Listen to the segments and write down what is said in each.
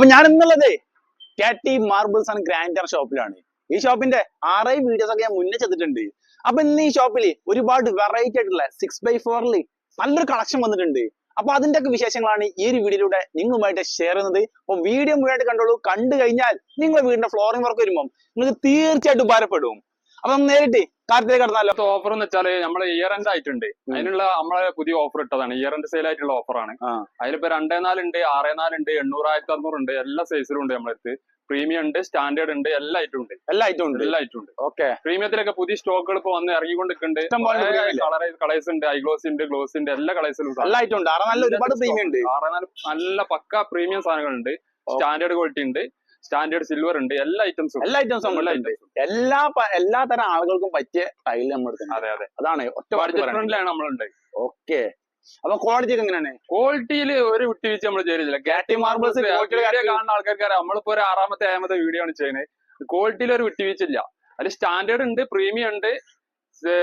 അപ്പൊ ഞാൻ ഇന്നുള്ളത് കാറ്റി മാർബിൾസ് ആൻഡ് ഗ്രാൻഡർ ഷോപ്പിലാണ് ഈ ഷോപ്പിന്റെ ആറേ വീഡിയോസ് ഒക്കെ ഞാൻ മുന്നേ ചെയ്തിട്ടുണ്ട്. അപ്പൊ ഇന്ന് ഈ ഷോപ്പിൽ ഒരുപാട് വെറൈറ്റി ആയിട്ടുള്ള സിക്സ് ബൈ ഫോറിൽ നല്ലൊരു കളക്ഷൻ വന്നിട്ടുണ്ട്. അപ്പൊ അതിന്റെ ഒക്കെ വിശേഷങ്ങളാണ് ഈ ഒരു വീഡിയോയിലൂടെ നിങ്ങളുമായിട്ട് ഷെയർ ചെയ്യുന്നത്. അപ്പൊ വീഡിയോ മുഴുവനായിട്ട് കണ്ടോളൂ. കണ്ടു കഴിഞ്ഞാൽ നിങ്ങളുടെ വീടിന്റെ ഫ്ലോറിംഗ് വർക്ക് വരുമ്പോൾ നിങ്ങൾക്ക് തീർച്ചയായിട്ടും ഉപകാരപ്പെടും. അപ്പൊ നേരിട്ട് കാര്യത്തിലേക്ക് കടന്നാലോ? ഓഫർ എന്ന് വെച്ചാൽ നമ്മളെ ഇയർ എൻഡ് ആയിട്ടുണ്ട്. അതിനുള്ള നമ്മളെ പുതിയ ഓഫർ ഇട്ടതാണ്. ഇയർ എൻഡ് സെയിൽ ആയിട്ടുള്ള ഓഫറാണ്. അതിലിപ്പോ രണ്ടേ നാലുണ്ട് ആറേ നാലുണ്ട് എണ്ണൂറായിരത്തി അറുന്നൂറ് ഉണ്ട്. എല്ലാ സൈസിലും ഉണ്ട് നമ്മളെ അടുത്ത്. പ്രീമിയം ഉണ്ട് സ്റ്റാൻഡേർഡ് ഉണ്ട് എല്ലാ ഐറ്റം ഉണ്ട്. എല്ലാ ഐറ്റം ഉണ്ട്. എല്ലാ ഐറ്റം ഉണ്ട്. ഓക്കെ പ്രീമിയത്തിലൊക്കെ പുതിയ സ്റ്റോക്കുകൾ ഇപ്പൊ വന്ന് ഇറങ്ങിക്കൊണ്ടിരിക്കുന്നുണ്ട്? കളർ കളേഴ്സ് ഉണ്ട് ഐ ഗ്ലോസ് ഉണ്ട് ഗ്ലോസ് ഉണ്ട് എല്ലാ കളേഴ്സിലും എല്ലാ ഐറ്റം ഉണ്ട്. ആറ് നല്ല ഒരുപാട് പ്രീമിയം ഉണ്ട്. ആറേ നാല് നല്ല പക്ക പ്രീമിയം സാധനങ്ങളുണ്ട്. സ്റ്റാൻഡേർഡ് ക്വാളിറ്റി ഉണ്ട്. സ്റ്റാൻഡേർഡ് സിൽവർ ഉണ്ട് എല്ലാ ഐറ്റംസും എല്ലാ ഐറ്റംസും എല്ലാ ഉണ്ട്. എല്ലാ എല്ലാ തരം ആളുകൾക്കും പറ്റിയ ടൈൽ നമ്മൾ അതെ അതെ. അതാണ് ഒറ്റ ബഡ്ജറ്റ് നമ്മളുണ്ട് ഓക്കെ. അപ്പൊ ക്വാളിറ്റി ഒക്കെ എങ്ങനെയാണ്? ക്വാളിറ്റിയിൽ ഒരു വിട്ടുവീഴ്ച നമ്മൾ ചെയ്തില്ല ഗാറ്റി മാർബിൾസ് കാണുന്ന ആൾക്കാർക്ക് നമ്മളിപ്പോ ഒരു ആറാമത്തെ ഏഴാമത്തെ വീഡിയോ ആണ് ചെയ്യുന്നത്. ക്വാളിറ്റിയിൽ ഒരു വിട്ടുവീഴ്ച ഇല്ല. അതിൽ സ്റ്റാൻഡേർഡ് ഉണ്ട് പ്രീമിയം ഉണ്ട്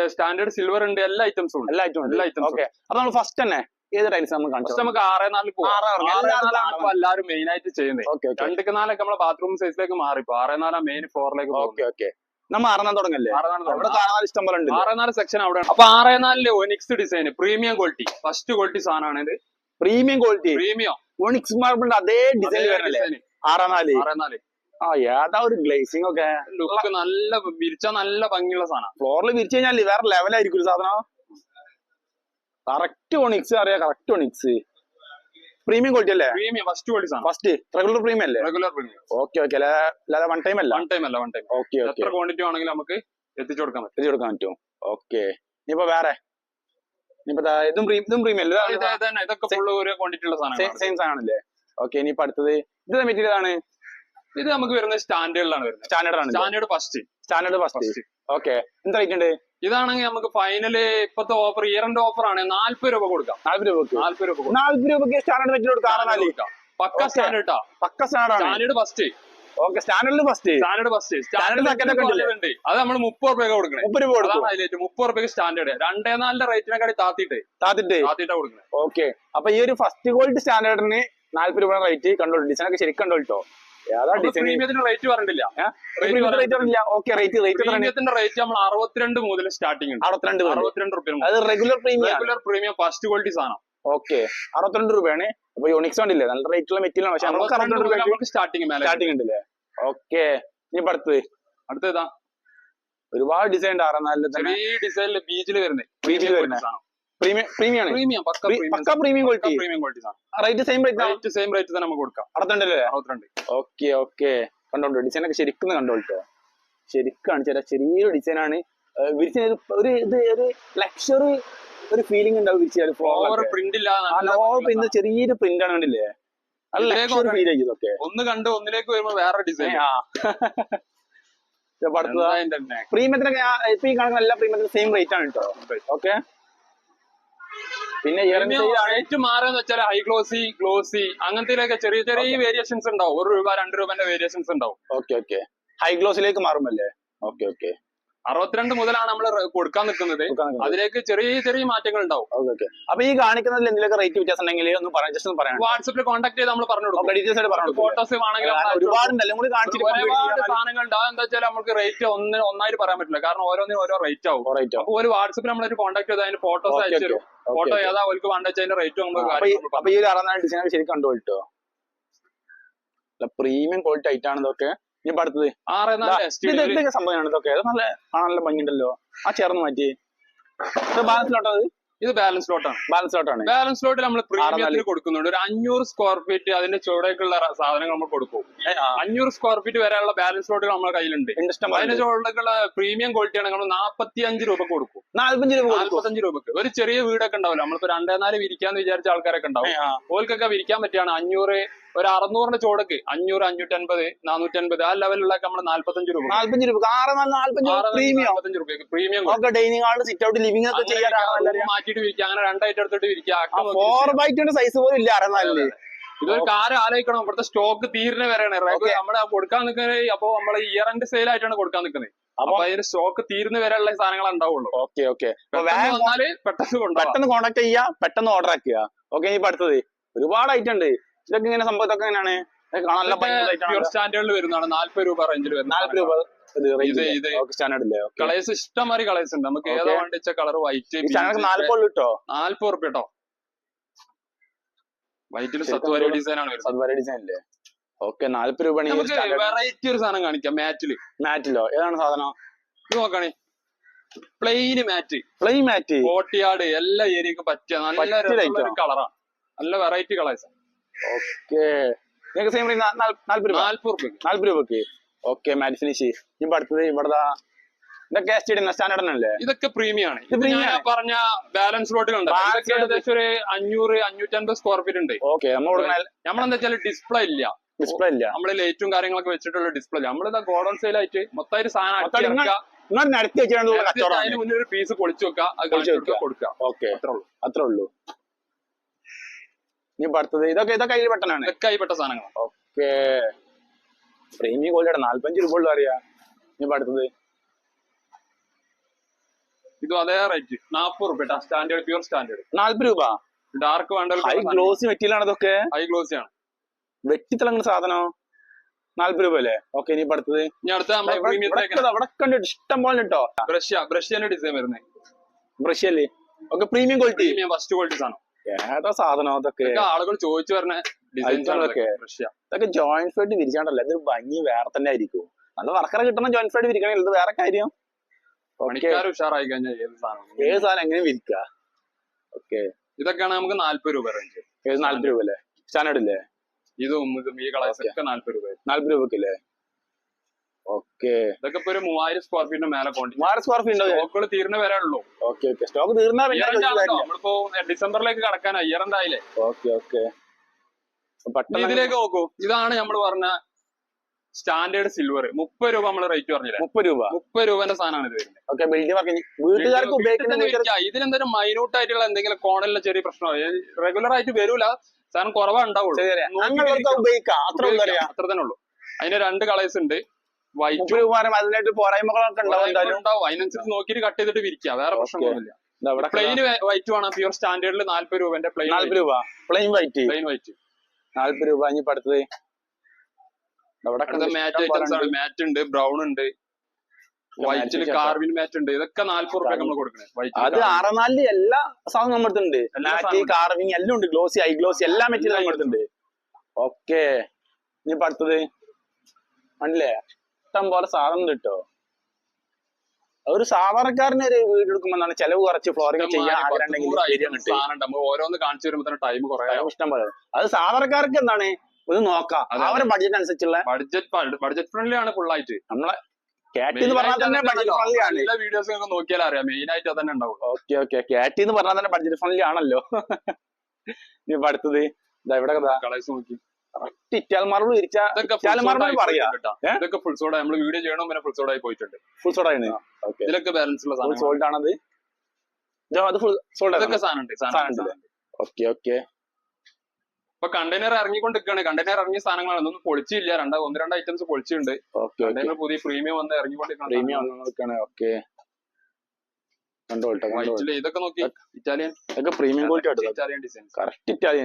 സ്റ്റാൻഡേർഡ് സിൽവർ ഉണ്ട് എല്ലാ ഐറ്റംസും ഉണ്ട്. എല്ലാ ഐറ്റംസും ഉണ്ട്. എല്ലാ ഐറ്റംസും ഓക്കെ. അപ്പൊ നമ്മൾ ഫസ്റ്റ് തന്നെ ഏത് ടൈൽസ് നമ്മൾ ഫസ്റ്റ് കാണിച്ചു നമുക്ക് ആറേ നാലിൽ പോകും എല്ലാവരും മെയിൻ ആയിട്ട് ചെയ്യുന്നത് രണ്ടൊക്കെ നാലൊക്കെ നമ്മളെ ബാത്റൂം സൈസിലേക്ക് മാറി ആറേ നാലാ മെയിൻ ഫ്ലോറിലേക്ക് ഓക്കെ ഓക്കെ നമ്മൾ ആറാം തുടങ്ങല്ലേ? ഇഷ്ടം പോലെ ഉണ്ട് ആറേ നാല് സെക്ഷൻ അവിടെ അപ്പൊ ആറേ നാലിൽ onyx design premium quality first quality സാധനമാണ് ഇത്. പ്രീമിയം ക്വാളിറ്റി പ്രീമിയം ഓണിക്സ് മാർബിളിന്റെ അതേ ഡിസൈൻ വരണല്ലേ ആറാം നാല്. ആറേ നാല്. ആ ഏതാ ഒരു ഗ്ലേസിംഗ് ഒക്കെ? ലുക്ക് നല്ല വിരിച്ച നല്ല ഭംഗിയുള്ള സാധനം. ഫ്ലോറിൽ വിരിച്ചു കഴിഞ്ഞാൽ വേറെ ലെവലായിരിക്കും ഒരു സാധനം. കറക്റ്റ് ഓണിക്സ് അറിയാം കറക്റ്റ് ഓണിക്സ് പ്രീമിയം ക്വാളിറ്റി അല്ലേ? Premium first quality first regular premium അല്ലേ? റെഗുലർ പ്രീമിയം ഓക്കെ ഓക്കെ അല്ലാതെ വൺ ടൈം അല്ല? വൺ ടൈം അല്ല വൺ ടൈം ഓക്കെ എത്ര ക്വാണ്ടിറ്റി ആണെങ്കിലും നമുക്ക് എത്തിച്ചു കൊടുക്കാൻ പറ്റും. എത്തിച്ചു കൊടുക്കാൻ പറ്റും. ഓക്കെ ഇനിയിപ്പോ വേറെ? ഇതും ഇതും പ്രീമിയം ഇതൊക്കെ ഫുള്ള് ഒരു ക്വാണ്ടിറ്റി ഉള്ള സാധനമാണ് സെയിം സാധനമല്ലേ? ഓക്കെ ഇനിയിപ്പോ അടുത്തത്. ഇത് മെറ്റീരിയൽ ആണ്? ഇത് നമുക്ക് വരുന്നത് സ്റ്റാൻഡേർഡിലാണ് വരുന്നത്. സ്റ്റാൻഡേർഡ് ആണ്. Standard first standard first okay. എന്ത് റേറ്റ് ഉണ്ട്? ഇതാണെങ്കിൽ നമുക്ക് ഫൈനൽ ഇപ്പത്തെ ഓഫർ ഇയറിന്റെ ഓഫർ ആണ്. നാല്പത് രൂപ കൊടുക്കാം. നാല്പത് രൂപക്ക്. നാല്പത് രൂപ. നാല്പത് രൂപക്ക് സ്റ്റാൻഡേർഡ് വെച്ചിട്ട് കൊടുക്കാം. പക്ക. സ്റ്റാൻഡേർഡ് പക്ക സ്റ്റാൻഡേർഡ് ആണ്. Standard first okay standard first standard first standard second? ഉണ്ട്. അത് നമ്മൾ മുപ്പത് രൂപ കൊടുക്കണം. മുപ്പത് രൂപ കൊടുക്കണം അതാണ് ഹൈലൈറ്റ് മുപ്പത് രൂപയ്ക്ക് സ്റ്റാൻഡേർഡ് രണ്ടേ നാലിന്റെ റേറ്റിനെക്കാട്ടി താത്തിട്ട്. താത്തിട്ട്. താത്തിട്ടാ കൊടുക്കുന്നത് ഓക്കെ. അപ്പൊ ഈ ഒരു ഫസ്റ്റ് ക്വാളിറ്റി സ്റ്റാൻഡേർഡിന് നാല്പത് രൂപ റേറ്റ് കണ്ടോളൂ ഡിസൈൻ ഒക്കെ ശരിക്കും ഡിസൈൻ പ്രീമിയത്തിന്റെ റേറ്റ് പറഞ്ഞില്ല. റേറ്റ് ഓക്കെ റേറ്റ് റേറ്റ് പ്രീമിയത്തിന്റെ റേറ്റ് നമ്മൾ അറുപത്തിരണ്ട് മുതൽ സ്റ്റാർട്ടിംഗ് ഉണ്ട്. അറുപത്തിരണ്ട് രൂപ അറുപത്തിരണ്ട് റുപ്യ അത് regular premium regular premium first quality സാധനം. ഓക്കെ അറുപത്തിരണ്ട് രൂപയാണ്. അപ്പൊ യൂണിക്സ് ഉണ്ടല്ലേ നല്ല റേറ്റുള്ള മെറ്റീരിയൽ പക്ഷെ അറുപത്തിരണ്ട് രൂപ നമുക്ക് സ്റ്റാർട്ടിങ് സ്റ്റാർട്ടിംഗ് ഉണ്ടല്ലേ? ഓക്കെ ഇനി അടുത്തത്. അടുത്തതാ ഒരുപാട് ഡിസൈൻ ഉണ്ട്. ആറാം നാലിൽ തന്നെ ഈ ഡിസൈനിൽ ബീച്ചിൽ വരുന്നത് ബീച്ചിൽ വരുന്നെ. പ്രീമിയം പക്ക premium quality premium quality rate same rate rate same rate തന്നെ നമുക്ക് കൊടുക്കാം. അറുപത്തിരണ്ടല്ലേ? അറുപത്തിരണ്ട്. ഓക്കെ ഓക്കെ കണ്ടോളൂ ഡിസൈൻ ഒക്കെ ശരിക്കും കണ്ടോളൂ ശരിക്കാണ് ചെറിയ ചെറിയൊരു ഡിസൈൻ ആണ്. വിരിച്ച ഒരു ഇത് ഒരു ലക്ഷറി ഒരു ഫീലിംഗ് ഉണ്ടാവും വിരിച്ച ഓവർ പ്രിന്റ് ഇല്ല ഇന്ന് ചെറിയൊരു പ്രിന്റ് ആണ് കണ്ടില്ലേ. ഒന്ന് കണ്ട് ഒന്നിലേക്ക് വരുമ്പോ വേറെ ഡിസൈൻ പ്രീമിയത്തിനൊക്കെ ഈ കാണുന്ന എല്ലാ പ്രീമിയത്തിനും സെയിം റേറ്റ് ആണ് കേട്ടോ ഓക്കെ പിന്നെ റേറ്റ് മാറുന്ന വെച്ചാൽ ഹൈ ഗ്ലോസി ഗ്ലോസി അങ്ങനത്തെ ചെറിയ ചെറിയ വേരിയേഷൻസ് ഉണ്ടാവും. ഒരു രൂപ രണ്ട് രൂപന്റെ വേരിയേഷൻസ് ഉണ്ടാവും. ഓക്കെ ഓക്കെ ഹൈ ഗ്ലോസിലേക്ക് മാറുമല്ലേ? ഓക്കെ ഓക്കെ അറുപത്തിരണ്ട് മുതലാണ് നമ്മൾ കൊടുക്കാൻ നിൽക്കുന്നത്. അതിലേക്ക് ചെറിയ ചെറിയ മാറ്റങ്ങൾ ഉണ്ടാവും. അപ്പൊ ഈ കാണിക്കുന്നതിൽ എന്തെങ്കിലും റേറ്റ് വ്യത്യാസം ഉണ്ടെങ്കിൽ ഒന്ന് പറയാം ജസ്റ്റ് ഒന്ന് പറയാം വാട്സപ്പിൽ കോൺടാക്ട് ചെയ്ത് നമ്മൾ പറഞ്ഞു കൊടുക്കും. ഡീറ്റെയിൽസ് ആയിട്ട് പറഞ്ഞു ഫോട്ടോസ് കൊടുക്കും. ഒരുപാട് കൂടി കാണിച്ചിട്ട് ഒരുപാട് സാധനങ്ങൾ ഉണ്ടാവും എന്താ വെച്ചാൽ നമുക്ക് റേറ്റ് ഒന്ന് ഒന്നായിട്ട് പറയാൻ പറ്റില്ല. കാരണം ഓരോന്നിനും ഓരോ റേറ്റ് ആവും. റേറ്റ് അപ്പൊ ഒരു വാട്സപ്പിൽ നമ്മളൊരു കോൺടാക്ട് ചെയ്ത് അതിന്റെ ഫോട്ടോസ് അയച്ചു തരും. ഫോട്ടോ ഏതാ അവർക്ക് വേണ്ട അതിന്റെ റേറ്റ് നമുക്ക് അപ്പൊ ഈ- ഒരു അറുപതിനായിരം ഡിസൈൻ ശരിക്കും കണ്ടുപോയിട്ടോ? പ്രീമിയം ക്വാളിറ്റി ആയിട്ടാണ് ഇതൊക്കെ ഇനി അടുത്തത്. ഇതൊക്കെ സംഭവമാണ് ഇതൊക്കെ. ഇത് നല്ല കാണാൻ നല്ല ഭംഗിയുണ്ടല്ലോ. ആ ചേർന്ന് മാറ്റി. ഇത് ബാലൻസ് ലോട്ടാണ് ഇത് ബാലൻസ് ലോട്ടാണ് ബാലൻസ് ലോട്ടാണ് ബാലൻസ് ലോട്ട് നമ്മൾ പ്രീമിയത്തിന്. കൊടുക്കുന്നുണ്ട്. ഒരു അഞ്ഞൂറ് സ്ക്വയർ ഫീറ്റ് അതിന്റെ ചുവടേക്കുള്ള സാധനങ്ങൾ നമ്മൾ കൊടുക്കും. അഞ്ഞൂറ് സ്ക്വയർ ഫീറ്റ് വരെയുള്ള ബാലൻസ് ലോട്ടുകൾ നമ്മുടെ കയ്യിലുണ്ട്. അതിന്റെ ചുവടേക്കുള്ള പ്രീമിയം ക്വാളിറ്റി ആണ് നമ്മൾ നാൽപ്പത്തി അഞ്ച് രൂപ കൊടുക്കും. നാല്പഞ്ച് രൂപ കൊടുക്കും. നാൽപ്പത്തഞ്ച് രൂപക്ക്. ഒരു ചെറിയ വീടൊക്കെ ഉണ്ടാവില്ല. നമ്മളിപ്പോ രണ്ടേ നാല് വിരിക്കാന്ന് വിചാരിച്ച ആൾക്കാരൊക്കെ ഉണ്ടാവും. ഓൽക്കൊക്കെ വിരിക്കാൻ പറ്റിയാണ് അഞ്ഞൂറ് ഒരു അറുന്നൂറിന്റെ ചോടക്ക് അഞ്ഞൂറ് അഞ്ഞൂറ്റി അൻപത് നാനൂറ്റി അൻപത് ആ ലെവലിലൊക്കെ നമ്മൾ നാല്പത്തഞ്ച് രൂപ നാല്പഞ്ച് രൂപ ആറ് നാല് നാല്പഞ്ച് രൂപ പ്രീമിയം പ്രീമിയം ഡൈനിങ് ഹാളിൽ സിറ്റ് ഔട്ട് ലിവിംഗ് ഒക്കെ ചെയ്യാൻ മാറ്റിയിട്ട് വിരിക്കുക. അങ്ങനെ രണ്ടായിട്ട് എടുത്തിട്ട് വിരിക്കുക. ഫോർ സൈസ് പോലും ഇല്ല അറുപത്തിനാലിൽ ഇതൊരു കാർ ആലോചിക്കണം. ഇവിടുത്തെ സ്റ്റോക്ക് തീരുന്ന വരെയാണ്. നമ്മളെ കൊടുക്കാൻ നിൽക്കുന്നത് അപ്പൊ നമ്മളെ ഇയർ എൻഡ് സെയിൽ ആയിട്ടാണ് കൊടുക്കാൻ നിൽക്കുന്നത്. അപ്പൊ അതിന് സ്റ്റോക്ക് തീരുന്ന വരെയുള്ള സാധനങ്ങൾ ഉണ്ടാവുള്ളൂ. ഓക്കെ ഓക്കെ വന്നാൽ പെട്ടെന്ന് പെട്ടെന്ന് കോൺടാക്ട് ചെയ്യുക പെട്ടെന്ന് ഓർഡർ ആക്കുക. ഓക്കെ ഇനി അടുത്തത്. ഒരുപാട് ഐറ്റം ഉണ്ട്. ഇതൊക്കെ ഇങ്ങനെ സംഭവത്തൊക്കെ എങ്ങനെയാണ്? കാണാൻ സ്റ്റാൻഡേർഡിൽ വരുന്നതാണ്. നാല്പത് രൂപ റേഞ്ചിൽ നാല്പത് രൂപ. ഇത് ഇഷ്ടം Okay. കളേഴ്സ് കളേഴ്സ് ഉണ്ട്. നമുക്ക് ഏതാ. വേണ്ടിച്ച കളർ വൈറ്റ് നാല്പത് കിട്ടോ നാല്പത് ഉറുപ്പ് കേട്ടോ വൈറ്റിൽ സത്വര ഡിസൈൻ ആണ് സദ്വാര ഡിസൈൻ അല്ലേ ഓക്കെ നാല്പത് രൂപ വെറൈറ്റി ഒരു സാധനം കാണിക്കാം മാറ്റിൽ മാറ്റിലോ ഏതാണ് സാധനം? ഇത് നോക്കണേ. പ്ലെയിൻ മാറ്റ് പ്ലെയിൻ മാറ്റ് കോട്ടിയാട് എല്ലാ ഏരിയക്കും പറ്റിയ നല്ല രസമുള്ള കളറാണ് നല്ല വെറൈറ്റി കളേഴ്സ് ഓക്കെ നിങ്ങൾക്ക് സെയിം നാല്പത് രൂപ നാല്പത് രൂപക്ക് ഓക്കെ മാറ്റ് ഫിനിഷ് ഇപ്പൊ അടുത്തത് ഇവിടെ ഇതൊക്കെ സ്റ്റേഡിയം സ്റ്റാൻഡേർഡ് അല്ലേ? ഇതൊക്കെ പ്രീമിയം ആണ്. ഇത് ഞാൻ പറഞ്ഞ ബാലൻസ് ലോട്ടുകൾ ഉണ്ട് Balance ഇതൊക്കെ load. ഏകദേശം ഒരു അഞ്ഞൂറ് അഞ്ഞൂറ്റമ്പത് സ്ക്വയർ ഫീറ്റ് ഉണ്ട്. ഓക്കെ നമ്മൾ കൊടുക്കുന്ന നമ്മളെന്താ വെച്ചാൽ ഡിസ്പ്ലേ ഇല്ല. ഡിസ്പ്ലേ ഇല്ല. നമ്മൾ ലൈറ്റും കാര്യങ്ങളൊക്കെ വെച്ചിട്ടുള്ള ഡിസ്പ്ലേ ഇല്ല. നമ്മളിതാ ഗോഡൌൺ സെയിൽ ആയിട്ട് മൊത്തമായിട്ട് സാധനം മൊത്തം അടിച്ച് നിങ്ങൾ നടത്തി വെച്ചാണ് കച്ചവടം അതിന് മുന്നേ ഒരു പീസ് പൊളിച്ചു വെക്കുക. കൊടുക്കുക. ഓക്കെ അത്രേ ഉള്ളൂ. ഇനി അടുത്തത് ഇതൊക്കെ ഇതൊക്കെ കയ്യിൽ പെട്ടനാണ് ഇതൊക്കെ ആയിപ്പെട്ട സാധനങ്ങൾ ഓക്കെ പ്രീമിയം ക്വാളിറ്റിയുടെ നാല്പഞ്ച് രൂപ ഉള്ളു അറിയാ. ഇനി ഇപ്പൊ അടുത്തത്. ഇതും അതേ റേറ്റ് നാപ്പത് റുപ്യ സ്റ്റാൻഡേർഡ് പ്യൂർ സ്റ്റാൻഡേർഡ് നാല്പത് രൂപ? ഡാർക്ക് വേണ്ട ഹൈ ഗ്ലോസി മെറ്റീരിയൽ ആണ് ഇതൊക്കെ? ഹൈ ഗ്ലോസി ആണ്. വെട്ടിത്തിളങ്ങുന്ന സാധനം? നാല്പത് രൂപ അല്ലേ? ഓക്കെ ഇനി അടുത്തത് അവിടെ കണ്ടിട്ട് ഇഷ്ടം പോലെ കേട്ടോ ബ്രഷ് ബ്രഷിന്റെ ഡിസൈൻ വരുന്നത് ബ്രഷ് അല്ലേ? Okay premium quality premium first quality സാധനം. ഏതാ സാധനം അതൊക്കെ? ആളുകൾ ചോദിച്ചു വരുന്ന ഡിസൈൻസ് ആണ് ഐറ്റങ്ങളൊക്കെ. ബ്രഷ്യ ഇതൊക്കെ ജോയിന്റ് ഫ്ലൈറ്റ് വിരിച്ചാണ്ടല്ലോ ഇതൊരു ഭംഗി വേറെ തന്നെ ആയിരിക്കും. നല്ല വർക്കറെ കിട്ടണം ജോയിന്റ് ഫ്ലൈറ്റ് വിരിക്കണേ ഇത് വേറെ കാര്യം. ഉഷാറായി കഴിഞ്ഞാൽ ഏത് സാധനം ഏത് സാധനം എങ്ങനെ വിരിക്ക. ഓക്കെ ഇതൊക്കെയാണ് നമുക്ക് നാല്പത് രൂപ റേഞ്ച് ഏത് നാല്പത് രൂപ അല്ലേ? സ്റ്റാൻഡേർഡ് ഇല്ലേ? ഇതും ഇതും ഈ കളേഴ്സ്. ഒക്കെ നാല്പത് രൂപ നാല്പത് രൂപക്ക് അല്ലേ ഓക്കെ ഇതൊക്കെ ഇപ്പൊ ഒരു മൂവായിരം സ്ക്വയർ ഫീറ്റിന് മേലെ ക്വാണ്ടിറ്റി മാറ് സ്ക്വയർ ഫീറ്റ് സ്റ്റോക്കുകൾ തീർന്ന വരെ ഉള്ളൂ. ഓക്കെ ഓക്കെ സ്റ്റോക്ക് തീർന്നാ പിന്നെ ഇയർ ആണല്ലോ. നമ്മളിപ്പോ ഡിസംബറിലേക്ക് കടക്കാൻ ഇയർ എന്തായില്ലേ ഓക്കെ ഓക്കെ ഇതിലേക്ക് നോക്കൂ. ഇതാണ് നമ്മൾ പറഞ്ഞ സ്റ്റാൻഡേർഡ് സിൽവർ മുപ്പത് രൂപ നമ്മൾ റേറ്റ് പറഞ്ഞില്ല? മുപ്പത് രൂപ. മുപ്പത് രൂപന്റെ സാധനമാണ് ഇത് വരുന്നത്. വീട്ടുകാർക്ക് ഉപയോഗിക്കുന്ന ഇതിലെന്തെങ്കിലും മൈന്യൂട്ട് ആയിട്ടുള്ള എന്തെങ്കിലും കോണിലെ ചെറിയ പ്രശ്നമോ? റെഗുലർ ആയിട്ട് വരൂല. സാധനം കുറവാ ഉണ്ടാവുള്ളൂ. അത്ര തന്നെ ഉള്ളൂ. അതിന് രണ്ട് കളേഴ്സ് ഉണ്ട്. വൈറ്റ് രൂപ അതിനായിട്ട് പോരായ്മകളൊക്കെ ഉണ്ടാവും അതിനനുസരിച്ച് നോക്കിയിട്ട് കട്ട് ചെയ്തിട്ട് വിരിക്കുക വേറെ. പ്രശ്നമൊന്നുമില്ല പ്ലെയിൻ വൈറ്റ് വേണം പ്യുവർ സ്റ്റാൻഡേർഡിൽ നാല്പത് രൂപന്റെ പ്ലെയിൻ നാല്പത് രൂപ. പ്ലെയിൻ വൈറ്റ് പ്ലെയിൻ വൈറ്റ് നാല്പത് രൂപ ഇനി ഇപ്പൊ അടുത്തത് മാറ്റ് ഐറ്റംസ് ആണ്. മാറ്റ് ഉണ്ട് ബ്രൗൺ ഉണ്ട്. വൈറ്റിൽ കാർബിൻ കാർവിൻ മാറ്റ് ഉണ്ട്. ഇതൊക്കെ നാല്പത് രൂപ നമ്മൾ കൊടുക്കണേ. അത് വൈറ്റ് അറുനാലിൽ എല്ലാ സാധനവും നമ്മുടെ അടുത്തുണ്ട് മാറ്റ് കാർവിങ് എല്ലാം ഉണ്ട്. ഗ്ലോസി ഐ ഗ്ലോസി എല്ലാ മെറ്റീരിയലും നമ്മുടെ അടുത്തുണ്ട് ഓക്കെ ഇനി ഇപ്പൊ അടുത്തത്. കണ്ടില്ലേ? ഇഷ്ടം പോലെ സാധനം ഉണ്ട് കേട്ടോ ഒരു സാധാരണക്കാരന് ഒരു വീട് എടുക്കുമ്പോ എന്താണ് ചെലവ് കുറച്ച് ഫ്ലോറിംഗ് ചെയ്യാൻ ആഗ്രഹം ഓരോന്ന് കാണിച്ചു വരുമ്പോൾ ടൈം കുറെ ഇഷ്ടം പോലെ. അത് സാധാരണക്കാർക്ക് എന്താണ്? ഒന്ന് നോക്കാം. അവരെ ബഡ്ജറ്റ് അനുസരിച്ചുള്ള ബഡ്ജറ്റ് ബഡ്ജറ്റ് ഫ്രണ്ട്ലി ആണ് ഫുൾ ആയിട്ട് നമ്മളെ കാറ്റി എന്ന് പറഞ്ഞാൽ തന്നെ ബഡ്ജറ്റ് ഫ്രണ്ട്ലി ആണ്. എല്ലാ വീഡിയോസ് ഒക്കെ നോക്കിയാൽ അറിയാം. മെയിൻ ആയിട്ട് അതന്നെ ഉണ്ടാവും ഓക്കെ ഓക്കെ കാറ്റി എന്ന് പറഞ്ഞാൽ തന്നെ ബഡ്ജറ്റ് ഫ്രണ്ട്ലി ആണല്ലോ. ഇനി അടുത്തത്. ഇതാ ഇവിടെ കഥ കളേഴ്സ് നോക്കി. ഇറ്റാൽ മാർബിൾ ഇരിച്ച ഇതൊക്കെ ഇറ്റാൽ മാർബിൾ പറയാ? ഇതൊക്കെ ഫുൾ സോഡ നമ്മൾ വീഡിയോ ചെയ്യണോ പിന്നെ ഫുൾ സോഡ ആയി പോയിട്ടുണ്ട്. ഫുൾ സോൾഡ് ആണ് ഇതിലൊക്കെ ബാലൻസ് ഉള്ള സാധനം സോൾഡ് ആണത്? അത് ഫുൾ സോൾഡ് ഇതൊക്കെ സാധനം? ഓക്കെ ഓക്കെ ഇപ്പൊ കണ്ടെയ്നർ ഇറങ്ങിക്കൊണ്ടിരിക്കുകയാണ്. കണ്ടെയ്നർ ഇറങ്ങിയ സാധനങ്ങളാണ്. ഒന്നും പൊളിച്ചില്ല. രണ്ട് ഒന്ന് രണ്ട് ഐറ്റംസ് പൊളിച്ചിട്ടുണ്ട്. ഓക്കെ കണ്ടെയ്നർ പുതിയ പ്രീമിയം വന്ന് പ്രീമിയം ഇറങ്ങിക്കൊണ്ടിരിക്കുകയാണ് നോക്കാണ് ഓക്കെ ഇതൊക്കെ നോക്കി. ഇറ്റാലിയൻ ഇതൊക്കെ premium quality Italian design correct Italy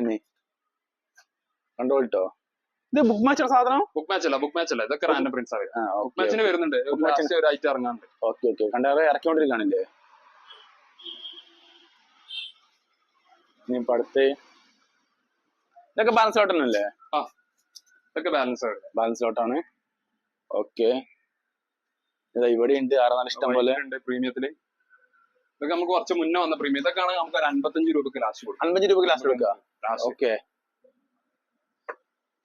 തന്നെ കണ്ടോട്ടോ ഇത് ബുക്ക് മാച്ചുള്ള സാധനം? ബുക്ക് മാച്ച് അല്ല ബുക്ക് മാച്ച് അല്ല. ഇതൊക്കെ റാൻഡം പ്രിന്റ്സ് ആണ് ആ ബുക്ക് മാച്ചിന് വരുന്നുണ്ട്. ബുക്ക് മാച്ചിന് ഒരു ഐറ്റം ഇറങ്ങാനുണ്ട്. ഓക്കെ ഓക്കെ കണ്ടേറെ ഇറക്കിക്കൊണ്ടിരിക്കുകയാണല്ലേ ഇനി അടുത്ത് ഇതൊക്കെ ബാലൻസ് ഔട്ടല്ലേ ഇതൊക്കെ ബാലൻസ് ആണ് ബാലൻസ് ഔട്ടാണ് ഓക്കെ ഇതാ ഇവിടെ ഉണ്ട്. ആറ് നാല് ഇഷ്ടം പോലെ? ഉണ്ട് പ്രീമിയത്തിൽ ഇതൊക്കെ നമുക്ക് കുറച്ച് മുന്നേ വന്ന പ്രീമിയം ഇതൊക്കെ ആണെങ്കിൽ നമുക്ക് ഒരു അൻപത്തഞ്ച് രൂപക്ക് ലാസ്റ്റ് കൊടുക്കും. അൻപത്തഞ്ച് രൂപക്ക് ലാസ്റ്റ് കൊടുക്കുക ഓക്കെ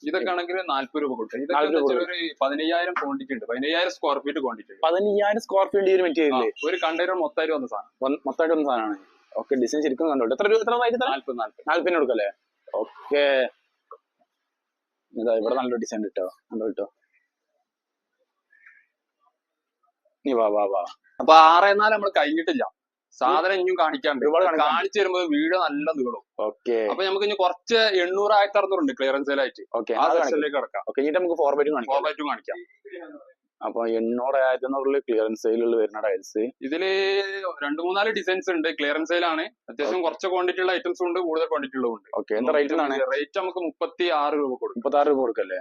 ഇതൊക്കെ ആണെങ്കിൽ നാല്പത് രൂപ കൊടുക്കും. ഇതൊക്കെ 40 രൂപ എന്ന് വെച്ചാൽ ഒരു പതിനയ്യായിരം ക്വാണ്ടിറ്റി ഉണ്ട്. പതിനയ്യായിരം സ്ക്വയർ ഫീറ്റ് ക്വാണ്ടിറ്റി ഉണ്ട്. പതിനയ്യായിരം സ്ക്വയർ ഫീറ്റ് ഒരു മെറ്റീരിയൽ ഒരു കണ്ടെയ്നർ മൊത്തമായിട്ട് വന്ന സാധനം. മൊത്തമായിട്ട് വന്ന സാധനമാണ്. ഓക്കെ ഡിസൈൻ ശരിക്കും കണ്ടോട്ടെ എത്ര രൂപ എത്ര നാല്പത് നാല്പത്. നാല്പതിന് കൊടുക്കല്ലേ? ഓക്കെ ഇതാ ഇവിടെ നല്ലൊരു ഡിസൈൻ കിട്ടോ കണ്ടോ കിട്ടോ നീ വാ വാ വാ. അപ്പൊ ആറ് നാല് നമ്മൾ കഴിഞ്ഞിട്ടില്ല. സാധനം ഇനിയും കാണിക്കാണ്ട് കാണിച്ചു വരുമ്പോൾ വീഡിയോ നല്ല നീളും. ഓക്കെ. അപ്പൊ നമുക്ക് ഇനി കുറച്ച് എണ്ണൂറ് ആയിരത്തി അറുന്നൂറ് ക്ലിയറൻസ് സെയിലായിട്ട് ആ സെക്ഷനിലേക്ക് കിടക്കാം. നമുക്ക് കാണിക്കാം. ഫോർമാറ്റും കാണിക്കാം. അപ്പൊ എണ്ണൂറ് ആയിരത്തി അറുന്നൂറിൽ ക്ലിയറൻസ് സെയിലുള്ള വരുന്ന ടൈൽസ് ഇതിൽ രണ്ട് മൂന്നാൽ ഡിസൈൻസ് ഉണ്ട്. ക്ലിയറൻസ് സെയിലാണ് അത്യാവശ്യം കുറച്ച് ക്വാണ്ടിറ്റി ഉള്ള ഐറ്റംസ് ഉണ്ട് കൂടുതൽ ക്വാണ്ടിറ്റി ഉള്ളതുണ്ട് ഓക്കെ എന്താ റേറ്റ് റേറ്റ് നമുക്ക് മുപ്പത്തി ആറ് രൂപ കൊടുക്കും. മുപ്പത്തി ആറ് രൂപ കൊടുക്കല്ലേ?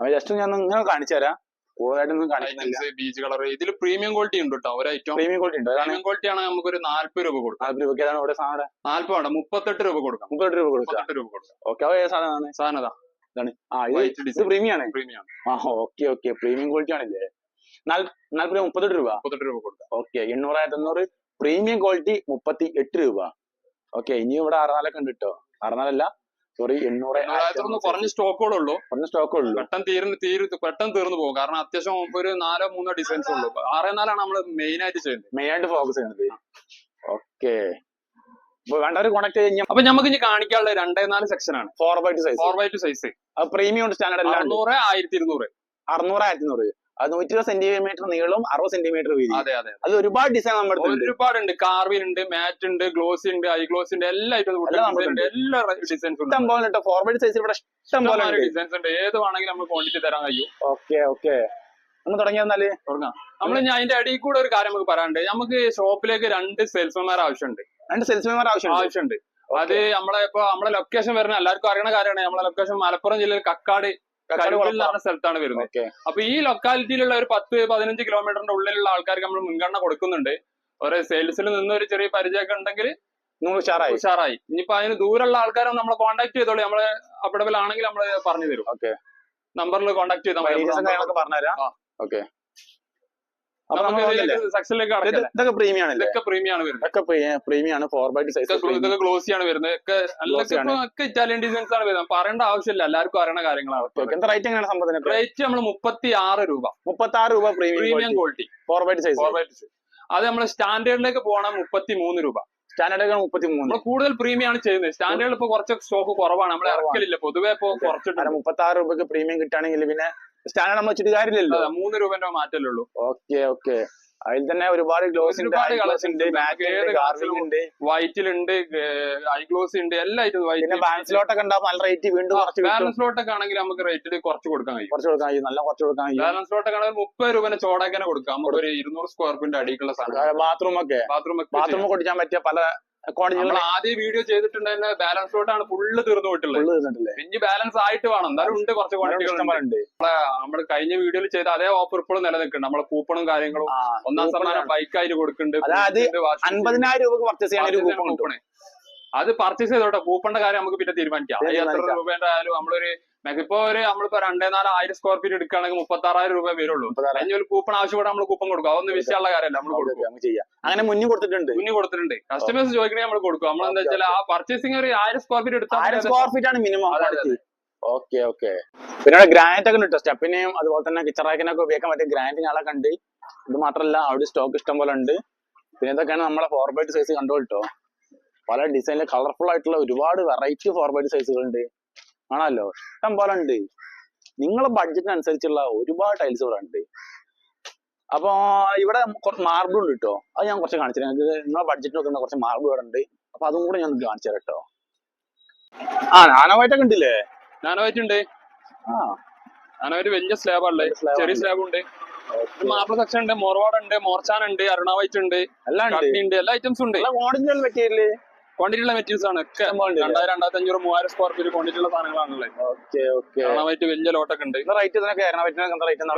അപ്പൊ ജസ്റ്റ് ഞാൻ നിങ്ങൾ കാണിച്ചു തരാം കൂടുതലായിട്ടൊന്നും കാണിക്കുന്നില്ല ബീച്ച് കളർ ഇതിൽ പ്രീമിയം ക്വാളിറ്റി ഉണ്ട് കേട്ടോ ഒരു ഐറ്റം പ്രീമിയം ക്വാളിറ്റി ഉണ്ട്. പ്രീമിയം ക്വാളിറ്റി ആണ് നമുക്ക് ഒരു നാല്പത് രൂപ കൊടുക്കാം. നാല്പത് രൂപയ്ക്ക് ഏതാണ് ഇവിടെ സാധനം? നാല്പത് വേണ്ട മുപ്പത്തെട്ട് രൂപ കൊടുക്കാം. മുപ്പത്തെട്ട് രൂപ കൊടുക്കാം. മുപ്പത്തെട്ട് രൂപ കൊടുക്കാം. ഓക്കെ അവ ഏത് സാധനമാണ് സാധനതാ ഇതാണ്. ആ ഇത് പ്രീമിയം ആണ്. പ്രീമിയം ആ ഓക്കെ ഓക്കെ പ്രീമിയം ക്വാളിറ്റി ആണല്ലേ നാല്പത് രൂപ മുപ്പത്തെട്ട് രൂപ? മുപ്പത്തെട്ട് രൂപ കൊടുക്കാം. ഓക്കെ എണ്ണൂറായിരത്തി അഞ്ഞൂറ് പ്രീമിയം ക്വാളിറ്റി മുപ്പത്തി എട്ട് രൂപ. ഓക്കെ ഇനി ഇവിടെ അറുനാലൊക്കെ ഉണ്ട് കേട്ടോ അറുനാലല്ല സോറി എണ്ണൂറ് എണ്ണൂറായിരത്തൊന്ന് കുറഞ്ഞ സ്റ്റോക്കുകളുള്ളൂ. കുറഞ്ഞ സ്റ്റോക്കേ ഉള്ളൂ പെട്ടെന്ന് തീർന്ന് തീരു പെട്ടെന്ന് തീർന്നു പോകും. കാരണം അത്യാവശ്യം ഒരു നാലോ മൂന്നോ ഡിസൈൻസ് ഉള്ളൂ. ആറേ നാലാണ് നമ്മൾ മെയിൻ ആയിട്ട് ചെയ്യുന്നത്. മെയിൻ ആയിട്ട് ഫോക്കസ് ചെയ്യുന്നത്. ഓക്കെ അപ്പൊ വേണ്ടവർ കോൺടാക്ട് കഴിഞ്ഞാൽ അപ്പൊ നമുക്ക് ഇനി കാണിക്കാനുള്ള രണ്ടേ നാല് സെക്ഷൻ ആണ്. Four by two size four by two size premium ഉണ്ട്. സ്റ്റാൻഡേർഡ് അറുന്നൂറ് ആയിരത്തി ഇരുന്നൂറ്. അറുന്നൂറ് ആയിരത്തി ഇരുന്നൂറ്. നൂറ്റി ഇരുപത് സെന്റിമീറ്റർ നീളവും അറുപത് സെന്റിമീറ്റർ വീതി. അതെ അതെ അത്. ഒരുപാട് ഡിസൈൻ നമ്മുടെ ഒരുപാടുണ്ട്. കാർവിൻ ഉണ്ട് മാറ്റ് ഉണ്ട് ഗ്ലോസ് ഉണ്ട് ഐ ഗ്ലോസ് ഉണ്ട്. എല്ലാ. എല്ലാ ഡിസൈൻസ് ഇഷ്ടം പോലെ ഫോർവേഡ് സൈസിൽ ഇവിടെ ഇഷ്ടം പോലെ ഉണ്ട്. ഡിസൈൻസ് ഉണ്ട്. ഏത് വേണമെങ്കിലും നമുക്ക് ക്വാണ്ടിറ്റി തരാൻ കഴിയും. Okay okay. ഒന്ന് തുടങ്ങി തന്നാൽ തുടങ്ങാം. നമ്മൾ ഇനി അതിന്റെ അടിയിൽ കൂടെ ഒരു കാര്യം നമുക്ക് പറയാനുണ്ട്. നമുക്ക് ഷോപ്പിലേക്ക് രണ്ട് സെയിൽസ്മാൻമാർ ആവശ്യമുണ്ട്. രണ്ട് സെയിൽസ്മാൻമാർ ആവശ്യമുണ്ട്. ആവശ്യമുണ്ട്. അത് നമ്മളെ ഇപ്പൊ നമ്മളെ ലൊക്കേഷൻ വരുന്ന എല്ലാവർക്കും അറിയണ കാര്യമാണ്. നമ്മളെ ലൊക്കേഷൻ മലപ്പുറം ജില്ലയിൽ കക്കാട് പറഞ്ഞ സ്ഥലത്താണ് വരുന്നത്. അപ്പൊ ഈ ലൊക്കാലിറ്റിയിലുള്ള ഒരു പത്ത് പതിനഞ്ച് കിലോമീറ്ററിന്റെ ഉള്ളിലുള്ള ആൾക്കാർക്ക് നമ്മൾ മുൻഗണന കൊടുക്കുന്നുണ്ട്. ഓരോ സെയിൽസിൽ നിന്ന് ഒരു ചെറിയ പരിചയമൊക്കെ ഉണ്ടെങ്കിൽ ഉഷാറായി. ഉഷാറായി. ഇനിയിപ്പോ അതിന് ദൂരമുള്ള ആൾക്കാരെ നമ്മൾ കോൺടാക്ട് ചെയ്തോളൂ. നമ്മൾ അവൈലബിൾ ആണെങ്കിൽ നമ്മൾ പറഞ്ഞു തരും ഓക്കെ. നമ്പറിൽ കോൺടാക്ട് ചെയ്താൽ മതി. പറഞ്ഞുതരാം. ഓക്കെ അപ്പൊ നമുക്ക് നമ്മൾ ഇതിലേക്ക് സെക്ഷനിലേക്ക് ഇത് കടക്കല്ലേ ഇതൊക്കെ പ്രീമിയം ആണല്ലേ ഇതൊക്കെ പ്രീമിയം ആണ് വരുന്നത് പ്രീമിയം ആണ് ഫോർ ബൈ ടു സൈസ് ഇതൊക്കെ ഇതൊക്കെ ഗ്ലോസി ആണ്. വരുന്നത് ഒക്കെ ഇറ്റാലിയൻ ഡിസൈൻസ് ആണ് വരുന്നത്. പറയേണ്ട ആവശ്യമില്ല. എല്ലാവർക്കും അറിയണ കാര്യങ്ങളാണ്. എന്താ റേറ്റ് എങ്ങനെയാണ് സംഭവത്തിന് റേറ്റ് നമ്മൾ മുപ്പത്തി ആറ് രൂപ. മുപ്പത്തി ആറ് രൂപ premium quality four by size അത് നമ്മൾ സ്റ്റാൻഡേർഡിലേക്ക് പോകണം മുപ്പത്തി മൂന്ന് രൂപ സ്റ്റാൻഡേർഡ് മുപ്പത്തി മൂന്ന് കൂടുതൽ പ്രീമിയം ആണ് ചെയ്യുന്നത്. സ്റ്റാൻഡേർഡ് ഇപ്പൊ കുറച്ച് സ്റ്റോക്ക് കുറവാണ്. നമ്മൾ. ഇറക്കലില്ല. പൊതുവെ ഇപ്പൊ കുറച്ചിട്ടുണ്ട്. മുപ്പത്തി ആറ് രൂപയ്ക്ക് പ്രീമിയം കിട്ടുകയാണെങ്കിൽ പിന്നെ സ്റ്റാൻഡേർഡ് നമ്മൾ വെച്ചിട്ട് കാര്യമില്ലല്ലോ. മൂന്ന് രൂപന്റെ മാറ്റല്ലേ ഉള്ളൂ. Okay okay. അതിൽ തന്നെ ഒരുപാട് ഗ്ലോസ് ഉണ്ട് colours ഉണ്ട് ഉണ്ട്. വൈറ്റിലുണ്ട് ഐ ഗ്ലോസ് ഉണ്ട്. എല്ലാ പിന്നെ വൈറ്റ് ബാലൻസിലോട്ടൊക്കെ ഉണ്ടാവും നല്ല റേറ്റ് വീണ്ടും കുറച്ച് കിട്ടും. ബാലൻസ് ലോട്ടൊക്കെ ആണെങ്കിൽ നമുക്ക് റേറ്റിൽ കുറച്ച് കൊടുക്കാൻ കഴിയും. കുറച്ച് കൊടുക്കാൻ കഴിയും നല്ല കുറച്ച് കൊടുക്കാൻ കഴിയും. ബാലൻസ് ലോട്ടൊക്കെ ആണെങ്കിൽ മുപ്പത് രൂപനെ ചോടാക്കാനെ കൊടുക്കാം. നമുക്ക് ഒരു ഇരുന്നൂറ് സ്ക്വയർ ഫീറ്റ് അടിക്കുള്ള സാധനം. ബാത്റൂം ഒക്കെ. ബാത്റൂം ബാത്റൂം കൊടിക്കാൻ പറ്റിയ പല നമ്മൾ ആദ്യം വീഡിയോ ചെയ്തിട്ടുണ്ടായിരുന്ന ബാലൻസ് ഷോട്ടാണ് ഫുള്ള് തീർന്നു പോയിട്ടുള്ളത്. ഇനി ബാലൻസ് ആയിട്ട് വേണം. എന്നാലും ഉണ്ട് കുറച്ച് ഉണ്ട്. നമ്മൾ കഴിഞ്ഞ വീഡിയോയിൽ ചെയ്ത അതേ ഓഫർ ഇപ്പോഴും നിലനിൽക്കുന്നുണ്ട്. നമ്മളെ കൂപ്പണും കാര്യങ്ങളും ഒന്നാം സമ്മാനം. ബൈക്കായിട്ട് കൊടുക്കുന്നുണ്ട്. അതായത്. അൻപതിനായിരം രൂപ പർച്ചേസ് ചെയ്യാൻ ഒരു കൂപ്പൺ. അത് പർച്ചേസ് ചെയ്തോട്ടെ. കൂപ്പണിന്റെ കാര്യം നമുക്ക് പിന്നെ തീരുമാനിക്കാം. എത്ര. രൂപേന്റെ ആയാലും നമ്മളൊരു ഇപ്പൊ ഒരു നമ്മളിപ്പോ രണ്ടേ നാല് ആയിരം സ്ക്വയർ ഫീറ്റ് എടുക്കുകയാണെങ്കിൽ മുപ്പത്തി ആറായിരം രൂപ വരുള്ളൂ. അതിന് ഒരു കൂപ്പൺ ആവശ്യപ്പെട്ട് നമ്മൾ കൂപ്പൺ കൊടുക്കും. അതൊന്നും വിഷയമുള്ള കാര്യമല്ല. നമ്മൾ കൊടുക്കും. അങ്ങനെ മുന്നിൽ കൊടുത്തിട്ടുണ്ട്. മുന്നേ കൊടുത്തിട്ടുണ്ട്. കസ്റ്റമേഴ്സ് ചോദിക്കണേ നമ്മൾ കൊടുക്കും. നമ്മൾ എന്താ വെച്ചാൽ ആ പർച്ചേസിംഗ് ഒരു ആയിരം സ്ക്വയർ ഫീറ്റ് ആയിരം എടുത്താൽ സ്ക്വയർ ഫീറ്റ് ആണ് മിനിമം ഓക്കെ ഓക്കെ. പിന്നെ ഗ്രാനൈറ്റ് ഒക്കെ ഉണ്ട് സ്റ്റെപ്പിനെയും അതുപോലെ തന്നെ കിച്ചൺ റാക്കിനൊക്കെ ഉപയോഗിക്കാൻ പറ്റിയ ഗ്രാനൈറ്റ് ഞങ്ങളെ കണ്ട് ഇത് മാത്രമല്ല അവിടെ സ്റ്റോക്ക് ഇഷ്ടം പോലെ ഉണ്ട്. പിന്നെ ഇതൊക്കെയാണ് നമ്മളെ ഫോർ ബൈ സൈസ് കണ്ടോട്ടോ പല ഡിസൈനിൽ കളർഫുൾ ആയിട്ടുള്ള ഒരുപാട് വെറൈറ്റി ഫോർമാറ്റ് സൈസുകൾ ഉണ്ട് ആണല്ലോ? ഇഷ്ടം പോലെ ഉണ്ട്. നിങ്ങളെ ബഡ്ജറ്റിനനുസരിച്ചുള്ള ഒരുപാട് ടൈൽസ് ഇവിടെ ഉണ്ട് അപ്പൊ ഇവിടെ കുറച്ച് മാർബിൾ ഉണ്ട് കേട്ടോ അത് ഞാൻ കുറച്ച് കാണിച്ചു തരാം. നിങ്ങളെ ബഡ്ജറ്റ് നോക്കുന്ന കുറച്ച് മാർബിൾ ഇവിടെ ഉണ്ട്. അപ്പൊ അതും കൂടെ ഞാൻ കാണിച്ചു തരാം കേട്ടോ ആ നാനോവൈറ്റൊക്കെ ഉണ്ടല്ലേ? നാനോവൈറ്റ് ഉണ്ട്. ആ. നാനോവൈറ്റ് വലിയ സ്ലാബ് ഉള്ളത് ചെറിയ. സ്ലാബ് ഉണ്ട്. മാർബിൾ സെക്ഷൻ ഉണ്ട്. മോർവാഡ് ഉണ്ട്. മോർച്ചാൻ ഉണ്ട്. അരുണാവൈറ്റ് ഉണ്ട്. എല്ലാം ഉണ്ട്. ഉണ്ട്. എല്ലാ ഐറ്റംസും ഉണ്ട്. നല്ല ക്വാണ്ടിറ്റി മെറ്റീരിയൽ ക്വാണ്ടിറ്റി ഉള്ള മെറ്റീരിയൽസ് ആണ് ഒക്കെ രണ്ടായിരം രണ്ടായിരത്തി അഞ്ഞൂറ് മൂവായിരം സ്ക്വയർ ഫീറ്റ് ക്വാണ്ടിറ്റി ഉള്ള സാധനങ്ങളാണുള്ളത്. വലിയ ലോട്ടൊക്കെ ഉണ്ട്. റേറ്റ്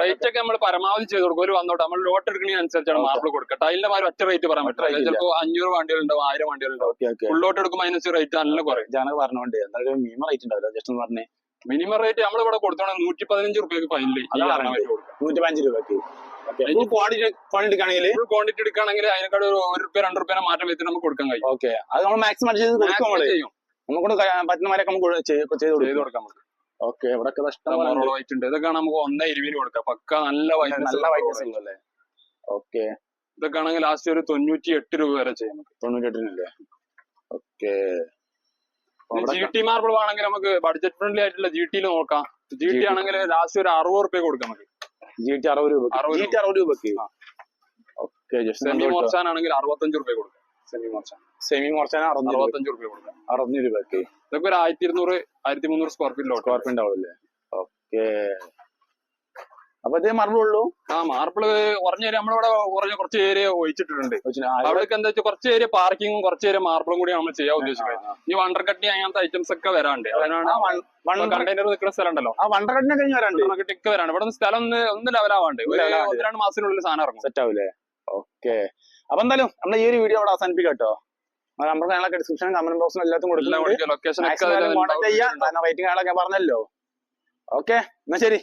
റേറ്റ് ഒക്കെ നമ്മൾ പരമാവധി ചെയ്ത് കൊടുക്കും. ഒരു വന്നോട്ടെ നമ്മൾ ലോട്ട് എടുക്കുന്നതിന് അനുസരിച്ചാണ് മാർബിൾ കൊടുക്കുക. ടൈലിന്റെ മാതിരി ഒറ്റ റേറ്റ് പറയാൻ പറ്റില്ല. ചിലപ്പോൾ അഞ്ഞൂറ് വണ്ടികളുണ്ടാവും ആയിരം വണ്ടികളുണ്ടാവും ഫുൾ ലോട്ട് എടുക്കുമ്പോൾ അതിനനുസരിച്ച് റേറ്റ് നല്ല കുറയും. ജാനക പറഞ്ഞോണ്ട് എന്തായാലും മിനിമം റേറ്റ് ഉണ്ടാവില്ല ജസ്റ്റ് പറഞ്ഞേ. മിനിമം റേറ്റ് നമ്മൾ ഇവിടെ കൊടുത്തോണെ നൂറ്റി പതിനഞ്ച് റുപ്യക്ക് അരുണാവൈറ്റ് നൂറ്റി പതിനഞ്ച് രൂപക്ക്. ക്വാണ്ടിറ്റി ക്വാണ്ടിറ്റി ആണെങ്കിൽ ഫുൾ ക്വാണ്ടിറ്റി എടുക്കുകയാണെങ്കിൽ അതിനേക്കാൾ ഒരു ഒരു റുപ്യ രണ്ട് റുപ്യ മാറ്റം വെച്ചിട്ട് നമുക്ക് കൊടുക്കാൻ കഴിയും. ഓക്കെ അത് നമ്മൾ മാക്സിമം ചെയ്ത് കൊടുക്കും ചെയ്യും. നമുക്കൊണ്ട് പറ്റുന്നവരൊക്കെ നമുക്ക് ചെയ്ത് കൊടുക്കാം. പറ്റും ഓക്കെ ഇവിടെ. വൈറ്റ് ഉണ്ട്. ഇതൊക്കെ നമുക്ക് ഒന്നേ ഇരുപതിന് കൊടുക്കാം പക്ക നല്ല വൈറ്റ് നല്ല വൈറ്റ്നസ് ഉള്ളല്ലേ ഓക്കെ ഇതൊക്കെ ആണെങ്കിൽ ലാസ്റ്റ് ഒരു തൊണ്ണൂറ്റി എട്ട് രൂപ വരെ ചെയ്യാം തൊണ്ണൂറ്റി എട്ടിനല്ലേ ഓക്കെ ജി ടി മാർബിൾ ആണെങ്കിൽ നമുക്ക് ബഡ്ജറ്റ് ഫ്രണ്ട്ലി ആയിട്ടുള്ള ജി ടിയിൽ നോക്കാം. ജി ടി ആണെങ്കിൽ ലാസ്റ്റ് ഒരു അറുപത് റുപ്യ കൊടുക്കാം നമുക്ക്. ജി ടി അറുപത് രൂപ ജി ടി അറുപത് രൂപക്ക്. ഓക്കെ സെമി മോർച്ചാൻ ആണെങ്കിൽ അറുപത്തഞ്ച് റുപ്യ കൊടുക്കാം. സെമി മോർച്ചാൻ. സെമി മോർച്ചാൻ അറുപത്തഞ്ച് റുപ്യ കൊടുക്കാം. അറുപത് രൂപക്ക്. ഇതൊക്കെ ഒരു ആയിരത്തി ഇരുന്നൂറ് ആയിരത്തി മുന്നൂറ് സ്ക്വയർ ഫീറ്റ് ലോട്ട് സ്കോർപ്പിയോ ഉണ്ടാവില്ലേ ഓക്കെ അപ്പൊ ഇതേ മാർബിളുള്ളൂ ആ മാർബിൾ കുറഞ്ഞ ഏരിയ നമ്മളിവിടെ കുറഞ്ഞ കുറച്ച് ഏരിയ ഒഴിച്ചിട്ടുണ്ട്. അവിടേക്ക് എന്താ വെച്ചാൽ കുറച്ച് ഏരിയ പാർക്കിങ്ങും കുറച്ച് ഏരിയ മാർബിളും കൂടി നമ്മൾ ചെയ്യാൻ ഉദ്ദേശിക്കുന്നത് ഈ വണ്ടർ കട്ടി അങ്ങനത്തെ ഐറ്റംസ് ഒക്കെ വരാണ്ട്. അതിനാണ് കണ്ടെയ്നർ നിൽക്കുന്ന സ്ഥലം ഉണ്ടല്ലോ ആ വണ്ടർകട്ടിനെ കഴിഞ്ഞ് വരാണ്ട്. വണ്ടർ കട്ടി ഒക്കെ വരാണ്ട്. ഇവിടെ സ്ഥലം ഒന്ന് ഒന്ന് ലെവലാവാണ്ട് ഒരു രണ്ട് മാസത്തിനുള്ളിൽ സാധനം ഇറങ്ങും. സെറ്റ് ആവില്ലേ ഓക്കെ അപ്പൊ എന്തായാലും നമ്മൾ ഈ ഒരു വീഡിയോ അവിടെ അവസാനിപ്പിക്കാം കേട്ടോ നമ്മുടെ ഞങ്ങളൊക്കെ ഡിസ്ക്രിപ്ഷൻ കമന്റ് ബോക്സിലും എല്ലാത്തും കൊടുക്കുന്നുണ്ട് കോൺടാക്ട് ചെയ്യാം. കാരണം റേറ്റിംഗ് ആളൊക്കെ പറഞ്ഞല്ലോ. ഓക്കെ എന്നാ ശരി.